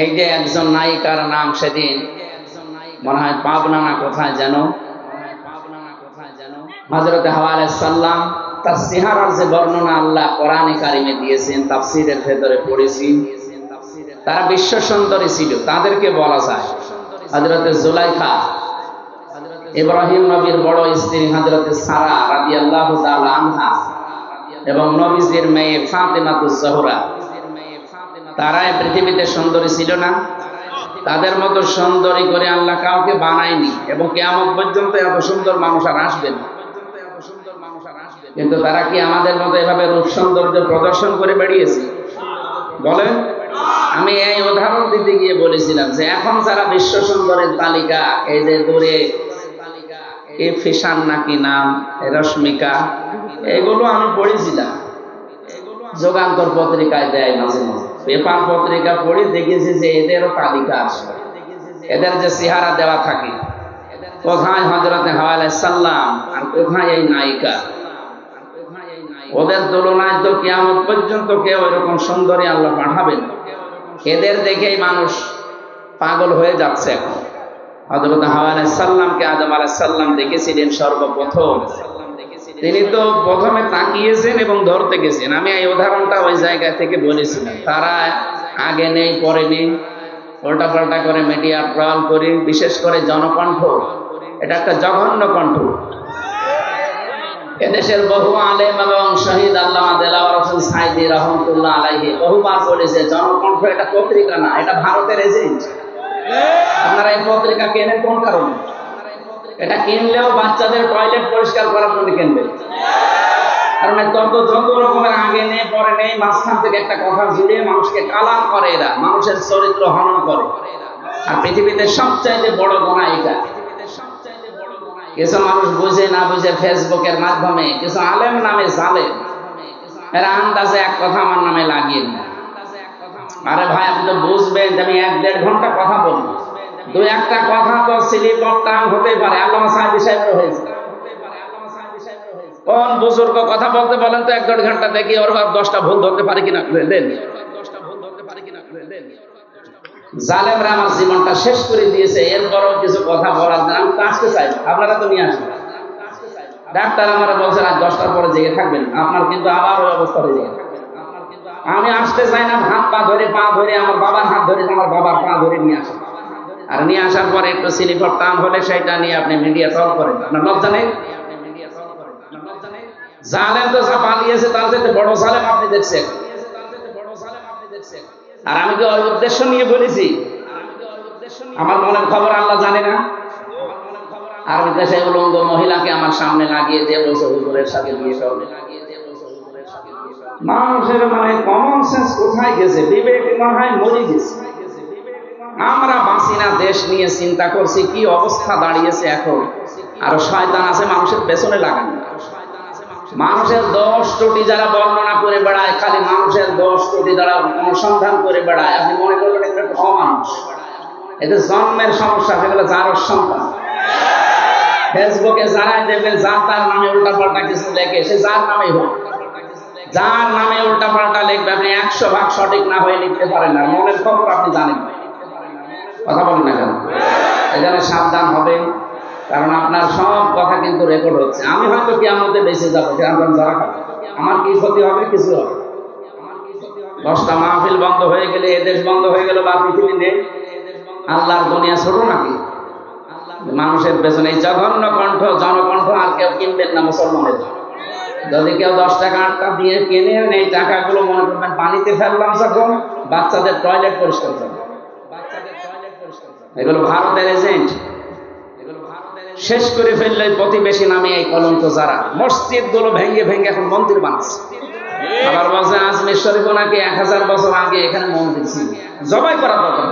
এই যে একজন নায়িকার নাম সেদিন, মনে হয় পাবনা না কোথায় যেন সাল্লাম তার যে বর্ণনা আল্লাহ কারিমে দিয়েছেন, তাফসিরের ভেতরে পড়েছি। তারা বিশ্ব সুন্দরী ছিল, তাদেরকে বলা যায়। হজরত ইব্রাহিম নবীর বড় স্ত্রী হজরত সারা রাদি আল্লাহ আনহা এবং নবীজির মেয়ে ফাতেমাতুজ জহরা। তারাই পৃথিবীতে সুন্দরী ছিল না। তাদের মতো সুন্দরী করে আল্লাহ কাউকে বানায়নি এবং কেমন পর্যন্ত এত সুন্দর মানুষ আর আসবে না। কিন্তু তারা কি আমাদের মতো এভাবে রূপ সৌন্দর্য প্রদর্শন করে বেরিয়েছে বলেন, আমি এই উদাহরণ দিতে গিয়ে বলেছিলাম যে এখন যারা বিশ্ব সুন্দরের তালিকা, এই যে দূরে এ ফিসান নাকি নাম রশ্মিকা, এগুলো আমি পড়েছিলাম। যোগান্তর পত্রিকায় দেয় মাঝে মাঝে। পেপার পত্রিকা পড়ে দেখেছি যে এদেরও তালিকা আছে। এদের যে চেহারা দেওয়া থাকে। কোথায় হজরতে হাওয়ালে সাল্লাম আর কোথায় এই নায়িকা? ওদের তুলনায় তো কেয়ামত পর্যন্ত কেউ এরকম সুন্দরী আল্লাহ পাঠাবেন এদের দেখেই মানুষ পাগল হয়ে যাচ্ছে এখন। হজরত হাওয়ালে সাল্লামকে আদম আলাহ সাল্লাম দেখেছিলেন সর্বপ্রথম। তিনি তো প্রথমে তাকিয়েছেন এবং ধরতে গেছেন। আমি এই উদাহরণটা ওই জায়গা থেকে বলেছিলাম তারা আগে নেই, পরে নেই। উল্টা পাল্টা করে মিডিয়া ট্রল করে, বিশেষ করে জনকণ্ঠ। এটা একটা জঘন্য কণ্ঠ। এদেশের বহু আলেম এবং শহীদ আল্লামা দেলাওয়ার সাইদি রহমতুল্লাহ আলাইহি বহুবার বলেছে, জনকণ্ঠ এটা পত্রিকা না, এটা ভারতের এজেন্ট। আপনারা এই পত্রিকা কেনেন? কোন কারণে? এটা কিনলেও বাচ্চাদের টয়লেট পরিষ্কার করার জন্য কিনবেন কারণ তত যত রকমের আগে নেই, পরে নেই, মাঝখান থেকে একটা কথা জুড়ে মানুষকে কালাম করে এরা, মানুষের চরিত্র হনন করে। আর পৃথিবীতে সবচাইতে বড় গোনা এটা কিছু মানুষ বুঝে না বুঝে ফেসবুকের মাধ্যমে, কিছু আলেম নামে জালেম। এরা আন্দাজে এক কথা আমার নামে লাগিয়ে আরে ভাই, আপনি তো বুঝবেন আমি এক দেড় ঘণ্টা কথা বলব। দু একটা কথা তো স্লিপ অফ টাং হতেই পারে আল্লাহ সাহেব সাহেব হয়েছে। কোন বুজুর্গ কথা বলতে বলেন তো এক দেড় ঘণ্টা দেখি ওর ভাব দশটা ভুল ধরতে পারি কিনা দেন। জালেমরা আমার জীবনটা শেষ করে দিয়েছে, এরপরও কিছু কথা বলার জন্য আমি তো আসতে চাই, আপনারা তো নিয়ে আসেন। ডাক্তার আমার বলছেন আজ দশটার পরে জেগে থাকবেন, আপনার কিন্তু আবার ওই অবস্থা হয়ে যাবে। আমি আসতে চাই না, হাত পা ধরে পা ধরে আমার বাবার হাত ধরে আমার বাবার পা ধরে নিয়ে আসেন। আর নিয়ে আসার পরে একটু সিলিফার টান হলে সেটা নিয়ে আপনি মিডিয়া টল করেন। আপনার লজ্জা নেই? জালেম তো যা পালিয়েছে, তার চাইতে বড় জালেম আপনি দেখছেন। আর আমি কি ওই উদ্দেশ্য নিয়ে বলেছি? আমার মনের খবর আল্লাহ জানে না। আর দেশে উলঙ্গ মহিলাকে আমার সামনে লাগিয়ে দিয়ে হুজুরের সাথে বিয়ে করবে মানুষের মানে কমন সেন্স কোথায় গেছে? বিবেক মনে হয় মরে গেছে। আমরা বাঁচি না, দেশ নিয়ে চিন্তা করছি, কি অবস্থা দাঁড়িয়েছে এখন? আর শয়তান আছে মানুষের পেছনে লাগানো। মানুষের দশ কোটি যারা বর্ণনা করে বেড়ায়, খালি মানুষের দশ কোটি যারা অনুসন্ধান করে বেড়ায়। আপনি মনে করবেন একটা অমানুষ এদের জন্মের সমস্যা সেগুলো যার সন্তান। ফেসবুকে যারাই দেখবেন, যার তার নামে উল্টা পাল্টা কিছু লেখে, সে যার নামে হোক। যার নামে উল্টা পাল্টা লিখবে, আপনি একশো ভাগ সঠিক না হয়ে লিখতে পারেন না। মনের খবর আপনি জানেন কথা বলেন না কেন? এই জন্য সাবধান হবেন কারণ আপনার সব কথা কিন্তু রেকর্ড হচ্ছে। আমি হয়তো কি আমাদের বেঁচে যাব কেমন যারা আমার কি ক্ষতি হবে, কিছু হবে দশটা মাহফিল বন্ধ হয়ে গেলে এদেশ বন্ধ হয়ে গেল, বা পৃথিবী নেই। আল্লাহর দুনিয়া ছোট নাকি? মানুষের পেছনে জঘন্য কণ্ঠ, জনকণ্ঠ আর কেউ কিনবেন না মুসলমানের যদি কেউ দশ টাকা, আটটা দিয়ে কিনে এই টাকাগুলো মনে করবেন, পানিতে ফেললাম যখন, বাচ্চাদের টয়লেট পরিষ্কার করবে এগুলো ভারতের এজেন্ট। শেষ করে ফেললে প্রতিবেশী নামে এই কলঙ্ক যারা। মসজিদগুলো ভেঙে ভেঙে এখন মন্দির বানাচ্ছে। আবার বলছে শরীফ নাকি এক হাজার বছর আগে এখানে মন্দির ছিল। জবাই করার দরকার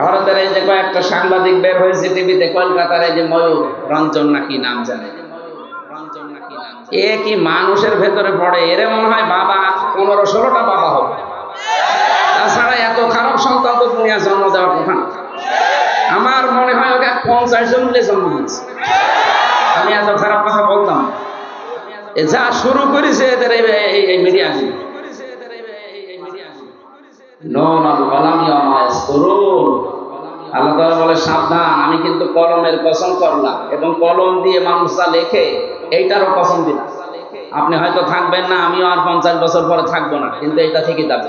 ভারতের এই যে কয়েকটা সাংবাদিক বের হয়েছে টিভিতে, কলকাতার এই যে ময়ূর, রঞ্জন নাকি নাম জানে? এ কি মানুষের ভেতরে পড়ে? এরে মনে হয় বাবা, পনেরো ষোলোটা বাবা হবে। তাছাড়া এত খারাপ সন্তান তো দুনিয়া জন্ম দেওয়ার কথা না। আমার মনে হয় ওকে পঞ্চাশ জন মিলে জন্ম দিয়েছে। আমি এত খারাপ কথা বলতাম যা শুরু করেছে এদের এই মিডিয়া আল্লাহ বলে, সাবধান, আমি কিন্তু কলমের কসম করলাম এবং কলম দিয়ে মানুষরা লেখে, এইটারও কসম দিলাম। আপনি হয়তো থাকবেন না, আমিও আর পঞ্চাশ বছর পরে থাকব না, কিন্তু এটা থেকে যাবে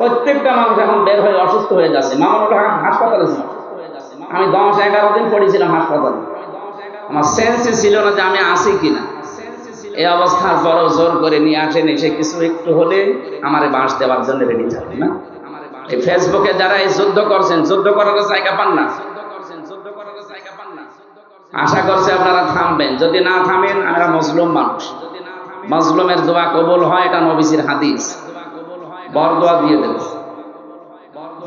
প্রত্যেকটা মানুষ এখন বের হয়ে অসুস্থ হয়ে যাচ্ছে। মামুনুল হক হাসপাতালে ছিল আমি দশ এগারো দিন পড়েছিলাম হাসপাতালে। আমার সেন্সই ছিল না যে আমি আসি কিনা। এই অবস্থার পরেও জোর করে নিয়ে আসেন, এসে কিছু একটু হলে আমার বাঁশ দেওয়ার জন্য রেডি থাকবে না? এই ফেসবুকে যারা এই যুদ্ধ করছেন, যুদ্ধ করার জায়গা পান না? আশা করছে আপনারা থামবেন। যদি না থামেন, আমরা মজলুম মানুষ। মজলুমের দোয়া কবুল হয়, এটা নবিসির হাদিস। বরদোয়া দিয়ে দেব।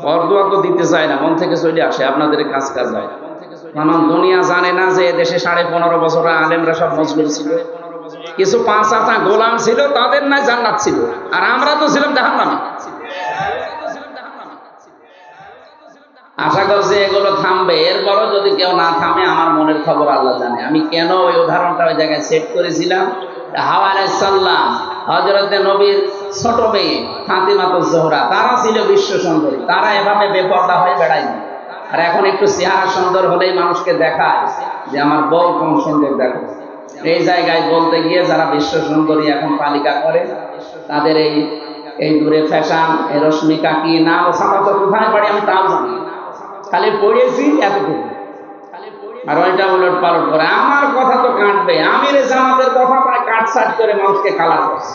বরদোয়া তো দিতে চায় না, মন থেকে চলে আসে, আপনাদের কাজ কাজ হয়। কারণ দুনিয়া জানে না যে দেশে সাড়ে পনেরো বছর আলেমরা সব মজলুম ছিল। কিছু পাঁচ আটা গোলাম ছিল, তাদের নাই জান্নাত ছিল। আর আমরা তো ছিলাম জাহান্নামে। আশা করছি এগুলো থামবে। এরপরও যদি কেউ না থামে, আমার মনের খবর আল্লাহ জানে। আমি কেন ওই উদাহরণটা ওই জায়গায় সেট করেছিলাম? হাওয়া আলাইসাল্লাম হজরত নবীর ছোট মেয়ে ফাতিমাত জোহরা, তারা ছিল বিশ্ব সুন্দরী। তারা এভাবে বেপর্দা হয়ে বেড়ায়নি। আর এখন একটু চেহারা সুন্দর হলেই মানুষকে দেখায় যে আমার বউ কোন সুন্দর দেখো। এই জায়গায় বলতে গিয়ে যারা বিশ্ব সুন্দরী এখন তালিকা করে, তাদের এই এই দূরে ফ্যাশন, এই রশ্মিকা কি না ও সামান্য কোথায় পারি আমি তাও জানি খালি পড়েছি এতটুকু। আর ওইটা উলট পালট করে। আমার কথা তো কাটবে। আমির জামাতের কথা প্রায় কাটসাট করে মানুষকে কালা করছে।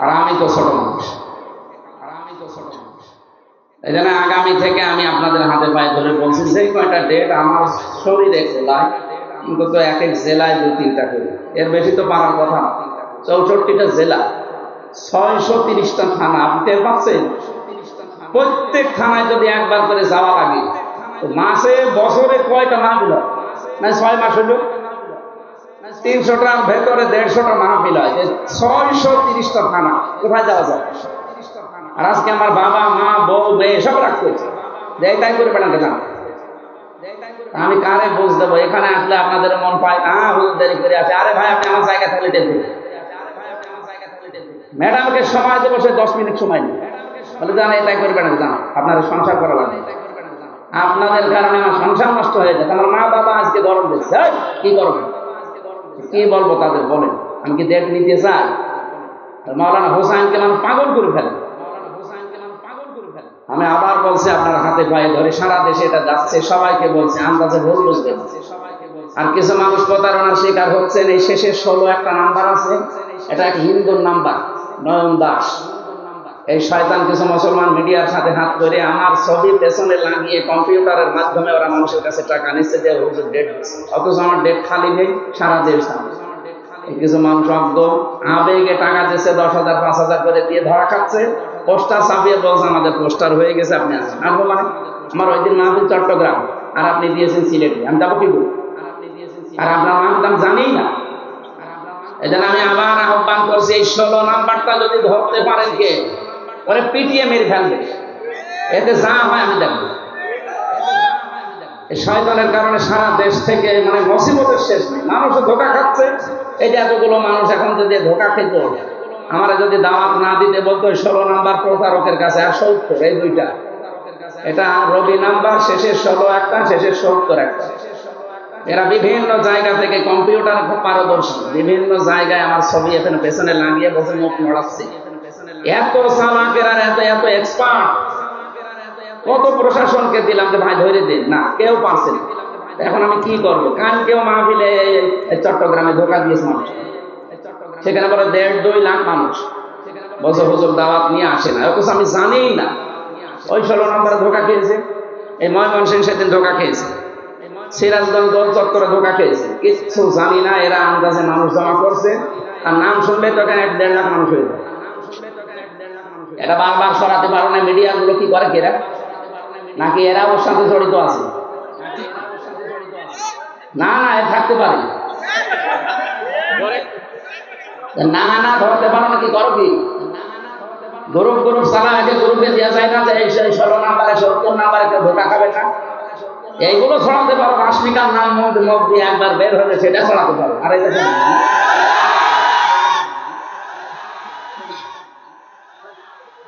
আর আমি তো ছোট মানুষ। এই জন্য আগামী থেকে আমি আপনাদের হাতে পায়ে ধরে বলছি যে কয়টা ডেট আমার শরীরে খোলায় অন্তত এক এক জেলায় দু তিনটা করে। এর বেশি তো পারার কথা চৌষট্টিটা জেলা, ছয়শো তিরিশটা থানা। আপনি টের পাচ্ছেন? প্রত্যেক থানায় যদি একবার করে যাওয়া লাগে মাসে, বছরে কয়টা মাহফিল হয়? না, ছয় মাস হইল? তিনশোটার ভেতরে দেড়শোটা মাহফিল হয়। ছয়শো তিরিশটা থানা কোথায় যাওয়া যায়? আর আজকে আমার বাবা, মা, বউ, মেয়ে, সব রাখতে হয়েছে যে তাই করে বেড়াতে না আমি কারে বুঝ দেবো? এখানে আসলে আপনাদের মন পায় হ্যাঁ হুজুর, দেরি করে আছে। আরে ভাই, আপনি আমার জায়গা থাকলে দেখুন ম্যাডামকে সময় দেবো, সে দশ মিনিট সময় নেই বলে জান এটাই করবে না জান আপনার সংসার করা লাগবে আপনাদের কারণে আমার সংসার নষ্ট হয়ে যায়। আমার মা বাবা আজকে গরম দিচ্ছে। কি গরম? কি বলব তাদের, বলেন। আমি কি দেখ নিতে চাই? মাওলানা হোসাইনকে মানুষ পাগল করে ফেলে আমি আবার বলছি, আপনার হাতে পায়ে ধরে সারা দেশে এটা যাচ্ছে, সবাইকে বলছে, আন্দাজে ভুল বুঝবেন আর কিছু মানুষ প্রতারণার শিকার হচ্ছেন, এই শেষের ষোলো একটা নাম্বার আছে। এটা এক হিন্দুর নাম্বার, নয়ন দাস। এই শয়তান কিছু মুসলমান মিডিয়ার সাথে হাত করে আমার ছবি পেছনে লাগিয়ে কম্পিউটারের মাধ্যমে ওরা মানুষের কাছে টাকা নিচ্ছে যে হুজুর ডেট অথচ আমার ডেট খালি নেই, সারা দেশ কিছু মানুষ আবেগে টাকা দিচ্ছে দশ হাজার, পাঁচ হাজার করে দিয়ে ধরা খাচ্ছে। পোস্টার ছাপিয়ে বলছে, আমাদের পোস্টার হয়ে গেছে, আপনি আসব মানে আমার ওই দিন মাহফিল চট্টগ্রাম, আর আপনি দিয়েছেন সিলেটে, আমি কি? আর আপনার মাহফিল আমি জানি না। এই আমি আবার আহ্বান করছি ষোলো নাম্বারটা যদি ধরতে পারেন কে? ওরে পিটিয়ে মেরে ফেলবে এতে যা হয় আমি দেখব। এই শয়তানের কারণে সারা দেশ থেকে মানে মুসিবতের শেষ নেই। মানুষ ধোকা খাচ্ছে। এই যে এতগুলো মানুষ এখন যদি ধোকা খেত আমার যদি দাওয়াত না দিতে বলতো ষোলো নাম্বার প্রতারকের কাছে আর সত্তর, এই দুইটা। এটা রবি নাম্বার, শেষের ষোলো একটা, শেষের সত্তর একটা। এরা বিভিন্ন জায়গা থেকে কম্পিউটার খুব পারদর্শী। বিভিন্ন জায়গায় আমার ছবি এখানে পেছনে লাগিয়ে বসে মুখ নড়াচ্ছে। এত সালাকের এত এত এক্সপার্ট কত প্রশাসনকে দিলাম যে, ভাই, ধরে দিন না, কেউ পারছে না। এখন আমি কি করব? কান কেউ মাহফিলে চট্টগ্রামে ধোকা দিয়েছে মানুষ। সেখানে বলে দেড়, দুই লাখ মানুষ। বছর বছর দাওয়াত নিয়ে আসে না। অথচ আমি জানিই না। ওই ষোলো নম্বরে ধোকা খেয়েছে। এই ময়মনসিং সেদিন ধোকা খেয়েছে। সিরাজগঞ্জ দল চত্বরে ধোকা খেয়েছে। কিচ্ছু জানি না, এরা আন্দাজে মানুষ জমা করছে। আর নাম শুনলে তো এক দেড় লাখ মানুষ হয়ে যায় এটা বারবার সরাতে পারো না, মিডিয়াগুলো কি করে কেরা? নাকি এরা ওর সাথে জড়িত আছে? না না, এ থাকতে পারে। না না ধরতে পারো করো কি? গ্রুপ গ্রুপ সারা আগে গ্রুপে দেওয়া যায় না যে এই ষোলো নাম্বারে, সত্তর নাম্বারে কেউ ধোকা খাবে না। এইগুলো ছড়াতে পারো রাশ্মিকার নাম মুখ দিয়ে একবার বের হলে সেটা ছড়াতে পারো। আর এই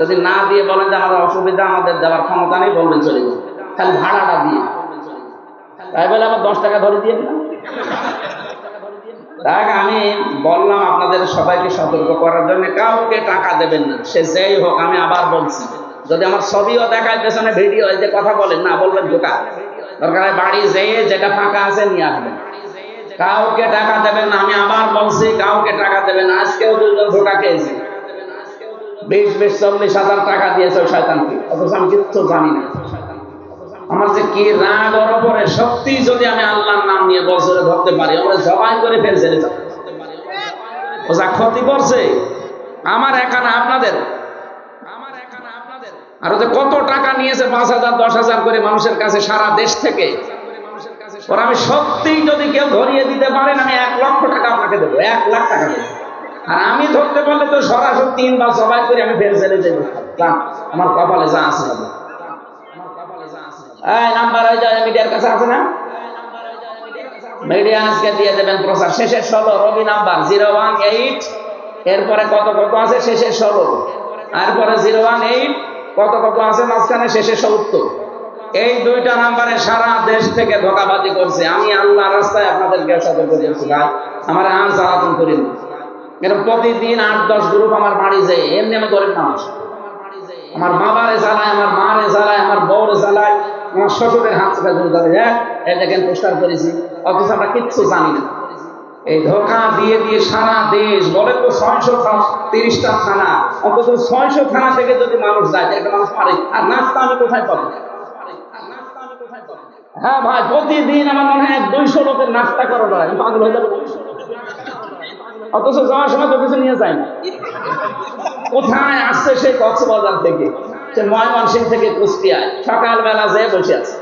যদি না দিয়ে বলেন যে আমার অসুবিধা, আমাদের দেওয়ার ক্ষমতা নেই, বলবেন চলে যান খালি ভাড়াটা দিয়ে। তাই বলে আবার দশ টাকা ধরে দিয়ে না দেখ আমি বললাম আপনাদের সবাইকে সতর্ক করার জন্য, কাউকে টাকা দেবেন না। সে যেই হোক, আমি আবার বলছি। যদি আমার ছবিও দেখায় পেছনে ভিডিও যে কথা বলেন, না বলবেন ঢোকা। দরকার বাড়ি যেয়ে যেটা ফাঁকা আছে নিয়ে আসবেন। কাউকে টাকা দেবেন না, আমি আবার বলছি, কাউকে টাকা দেবেন আজকেও দুজন ধোকা খেয়েছি। চল্লিশ হাজার টাকা দিয়েছে ওই শয়তানকে অথচ আমি কিচ্ছু জানি না। আমার যে কি রাগ ওর উপরে, সত্যি যদি আমি আল্লাহর নাম নিয়ে বছরে ধরতে পারি আমরা জবাই করে ফেলছে ক্ষতি করছে। আমার আপনাদের আর ও যে কত টাকা নিয়েছে? পাঁচ হাজার, দশ হাজার করে মানুষের কাছে সারা দেশ থেকে। ওরা আমি সত্যিই যদি কেউ ধরিয়ে দিতে পারেন আমি এক লক্ষ টাকা আপনাকে দেবো। এক লাখ টাকা দেবো। আর আমি ধরতে পারলে তো সরাসরি তিনবার সবাই করে আমি ফের ছেড়ে দেবো। আমার কপালে যা আছে এই জিরো ওয়ান এইট। কত আছে? এই দুইটা নাম্বারে সারা দেশ থেকে ধোকাবাজি করছে। আমি আল্লাহ রাস্তায় আপনাদেরকে সতর্ক করেছি আমার আম চালাতন করিনি। এরকম প্রতিদিন আট, দশ গ্রুপ আমার বাড়ি যায়। এমনি আমি গরিব মানুষ। আমার বাবারে জ্বালায়, আমার মারে জ্বালায়, আমার বউরে জ্বালায়, আমার শ্বশুরের হাত থেকে ধরে ধরে হ্যাঁ এই দেখেন করেছি। অথচ আমরা কিচ্ছু জানি না। এই ধোকা দিয়ে দিয়ে সারা দেশ, বলে তো ছয়শো তিরিশটা থানা। অন্তত ছয়শো থানা থেকে যদি মানুষ যায় একটা মানুষ পারে আর নাস্তা আমি কোথায় পাবো? হ্যাঁ ভাই, প্রতিদিন আমার মনে হয় দুইশো লোকের নাস্তা করা যায়। পাগল হয়ে যাব। অথচ যাওয়ার সময় তো কিছু নিয়ে যায় না। কোথায় আসছে সেই কক্সবাজার থেকে? সে ময়মনসিং থেকে কুষ্টিয়ায় সকালবেলা যেয়ে বসে আছে।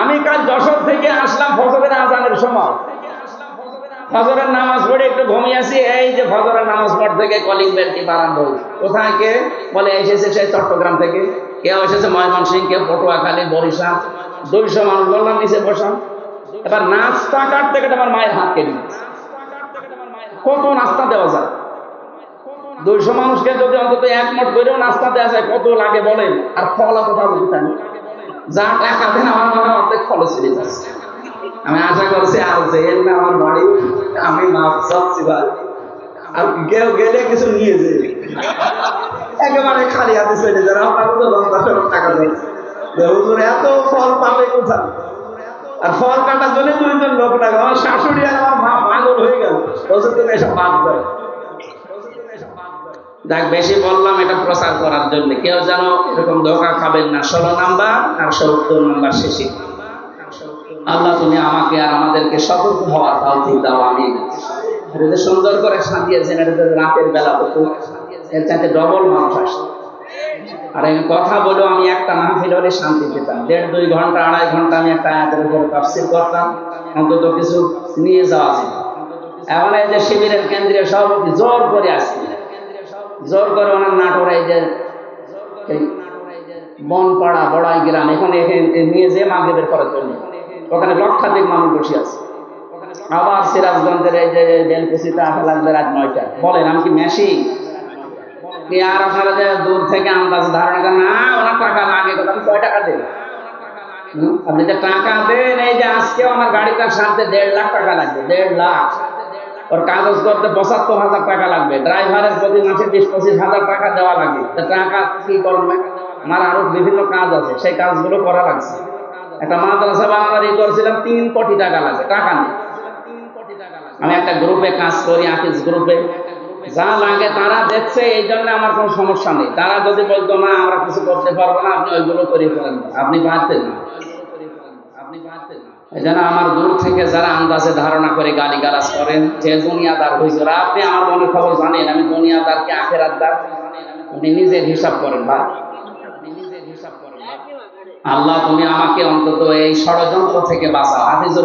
আমি কাল যশোর থেকে আসলাম ফজরের আজানের সময়। ফজরের নামাজ পড়ে একটু ঘুমিয়ে আসি, এই যে ফজরের নামাজ পড় থেকে কলিং বেল আরম্ভ হয়েছে কোথায় কে? বলে, এসেছে সেই চট্টগ্রাম থেকে। কেউ এসেছে ময়মনসিং কেউ পটুয়াখালী, বরিশাল। দুইশো মানুষ বললাম, নিচে বসান এবার নাস্তা কাটতে কাটতে আমার মায়ের হাত কেটে। কত নাস্তা দেওয়া যায়? দুইশো মানুষকে যদি অন্তত এক মঠ করেও নাস্তা দেওয়া যায়, কত লাগে বলেন? আর ফল কোথাও বুঝতে যা টাকা দেন, আমার মনে অর্ধেক ফলে ছেড়ে যাচ্ছে আমি আশা করছি আর যেন না আমার বাড়ি, আমি মাছ চাচ্ছি ভাই। আর কেউ গেলে কিছু নিয়ে যে একেবারে খালি হাতে চলে যান আপনার টাকা দেয়। হুজুর, এত ফল পাবে কোথায়? আর লাগে। আমার শাশুড়ি আর আমার মা পাগল হয়ে গেল। এসব বাদ দেখ বেশি বললাম এটা প্রচার করার জন্য। কেউ যেন এরকম ধোকা খাবেন না। ষোলো নাম্বার আর সত্তর নাম্বার শেষে আল্লাহ তুমি আমাকে আর আমাদেরকে সতর্ক হওয়ার তৌফিক দাও আমি সুন্দর করে সাজিয়েছেন এটা রাতের বেলা হতো এর চাইতে ডবল মানুষ আসে। আর আমি কথা বলেও আমি একটা মাহফিল হলে শান্তি পেতাম। দেড়, দুই ঘণ্টা, আড়াই ঘণ্টা আমি একটা আয়াতের উপরে তাফসির করতাম। অন্তত কিছু নিয়ে যাওয়া যেত। এখন এই যে শিবিরের কেন্দ্রীয় সভাপতি জোর করে আসছে। জোর করে ওনার নাটোর এই যে বনপাড়া, বড়াই গ্রাম, এখানে এখানে নিয়ে যেয়ে মাগরীবের পরে চলে ওখানে লক্ষাধিক মানুষ বসে আছে। আবার সিরাজগঞ্জের এই যে বেলকুচিতে আসা লাগবে রাত নয়টা বলেন, আমি কি মেশি দূর থেকে ধারণা করেন না ওনার টাকা লাগে আমি কয় টাকা আপনি যে টাকা দেন, এই যে আজকেও আমার দেড় লাখ টাকা লাগবে, দেড় লাখ। ওর কাগজ করতে পঁচাত্তর হাজার টাকা লাগবে, ড্রাইভারের প্রতি মাসে বিশ, পঁচিশ হাজার টাকা দেওয়া লাগে। টাকা কি করবে? আমার আরও বিভিন্ন কাজ আছে, সেই কাজগুলো করা লাগছে। একটা মাদ্রাসা বানাবার ই করছিলাম, তিন কোটি টাকা লাগবে টাকা নেই। আমি একটা গ্রুপে কাজ করি আকিজ গ্রুপে যা লাগে তারা দেখছে, এই জন্য আমার কোনো সমস্যা নেই। তারা যদি বলতো, না, আমরা কিছু করতে পারব না, আপনি ওইগুলো করে ফেলেন। আপনি পারতেন না। আপনি আমার দূর থেকে যারা আন্দাজে ধারণা করে গালি গালাজ করেন, যে দুনিয়াদার হয়েছিল আপনি আমার মনে খবর জানেন, আমি দুনিয়াদারকে হিসাব করেন, ভাই। নিজের হিসাব করেন, ভাই। আল্লাহ, তুমি আমাকে অন্তত এই ষড়যন্ত্র থেকে বাঁচাও। হাফিজুর